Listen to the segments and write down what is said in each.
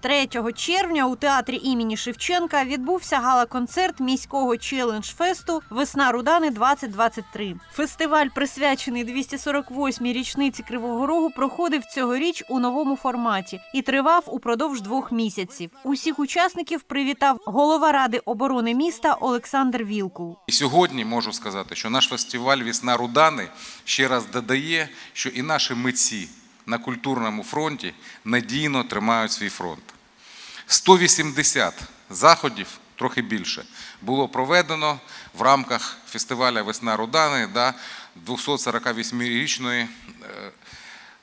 3 червня у театрі імені Шевченка відбувся гала-концерт міського челендж-фесту Весна Рудани 2023 Фестиваль, присвячений 248-й річниці Кривого Рогу, проходив цьогоріч у новому форматі і тривав упродовж двох місяців. Усіх учасників привітав голова ради оборони міста Олександр Вілкул. І сьогодні можу сказати, що наш фестиваль Вісна Рудани ще раз додає, що і наші митці на культурному фронті надійно тримають свій фронт. 180 заходів, трохи більше, було проведено в рамках фестиваля Весна Рудани да, 248-річної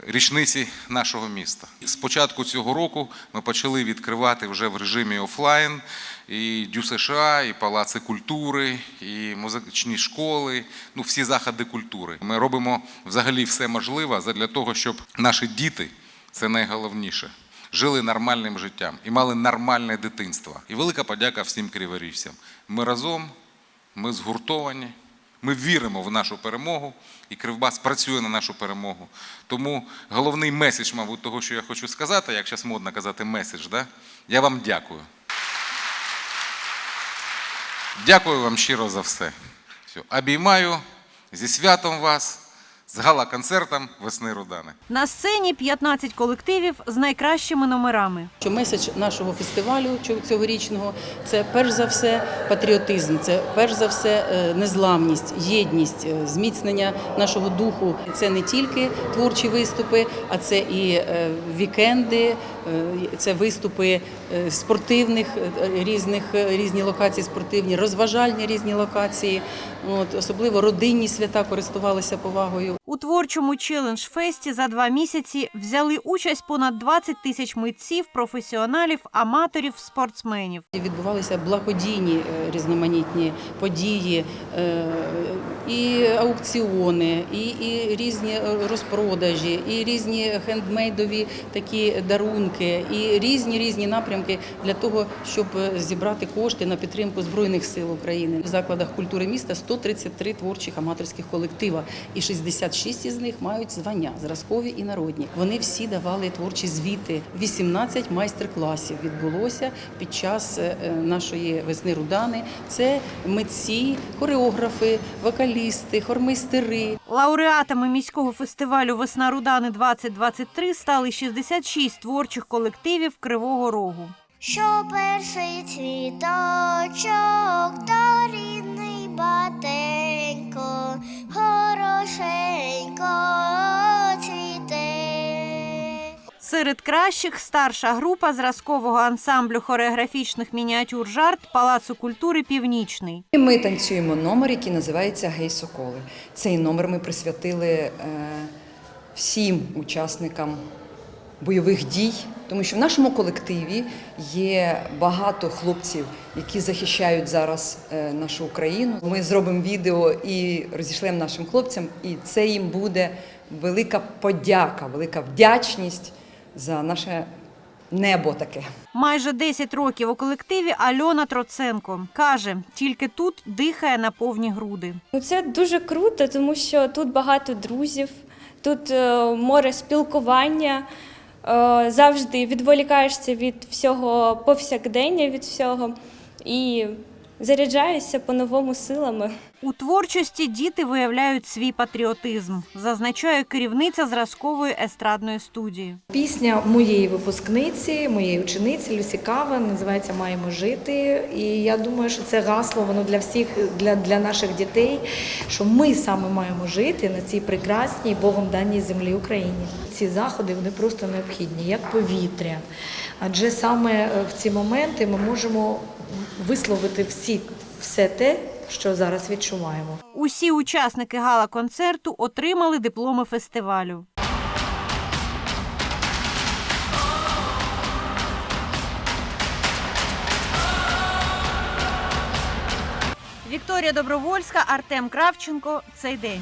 річниці нашого міста. З початку цього року ми почали відкривати вже в режимі офлайн і Дю США, і палаци культури, і музичні школи, ну всі заходи культури. Ми робимо взагалі все можливе для того, щоб наші діти це найголовніше. Жили нормальним життям і мали нормальне дитинство. І велика подяка всім криворіжцям. Ми разом, ми згуртовані, ми віримо в нашу перемогу, і Кривбас працює на нашу перемогу. Тому головний меседж, мабуть, того, що я хочу сказати, як зараз модно казати меседж, да? я вам дякую. Дякую вам щиро за все. все. Обіймаю зі святом вас, з гала-концертом Весни Рудани. На сцені 15 колективів з найкращими номерами. Що меседж нашого фестивалю цього- цьогорічного це перш за все патріотизм, це перш за все е, незламність, єдність, е, зміцнення нашого духу. Це не тільки творчі виступи, а це і е, вікенди, це виступи спортивних різних різні локації спортивні, розважальні різні локації. От особливо родинні свята користувалися повагою. У творчому челендж-фесті за два місяці взяли участь понад 20 тисяч митців, професіоналів, аматорів, спортсменів. Відбувалися благодійні е, різноманітні події, е, і аукціони, і, і різні розпродажі, і різні хендмейдові такі дарунки, і різні різні напрямки для того, щоб е, зібрати кошти на підтримку Збройних сил України. В закладах культури міста 133 творчих аматорських колектива, і 66 із них мають звання зразкові і народні. Вони всі давали творчі звіти. 18 майстер-класів відбулося під час е, е, нашої весни Рудани. Це митці, хореографи, вокалісти, хормейстери. Лауреатами міського фестивалю Весна Рудани 2023 стали 66 творчих колективів Кривого Рогу. Що перший цвіточок, то рідний батенько, Серед кращих старша група зразкового ансамблю хореографічних мініатюр жарт Палацу культури Північний. Ми танцюємо номер, який називається Гей Соколи. Цей номер ми присвятили е, всім учасникам бойових дій, тому що в нашому колективі є багато хлопців, які захищають зараз е, нашу Україну. Ми зробимо відео і розійшлемо нашим хлопцям, і це їм буде велика подяка, велика вдячність за наше небо таке. Майже 10 років у колективі Альона Троценко каже, тільки тут дихає на повні груди. Ну, це дуже круто, тому що тут багато друзів, тут е, море спілкування. е, завжди відволікаєшся від всього повсякдення, від всього і заряджаєшся по-новому силами. У творчості діти виявляють свій патріотизм, зазначає керівниця зразкової естрадної студії. Пісня моєї випускниці, моєї учениці Люсі Кава називається Маємо жити. І я думаю, що це гасло воно для всіх, для, для наших дітей, що ми саме маємо жити на цій прекрасній Богом даній землі Україні. Ці заходи вони просто необхідні, як повітря. Адже саме е, в ці моменти ми можемо висловити всі все те, що зараз відчуваємо. Усі учасники гала-концерту отримали дипломи фестивалю. Вікторія Добровольська, Артем Кравченко. Цей день.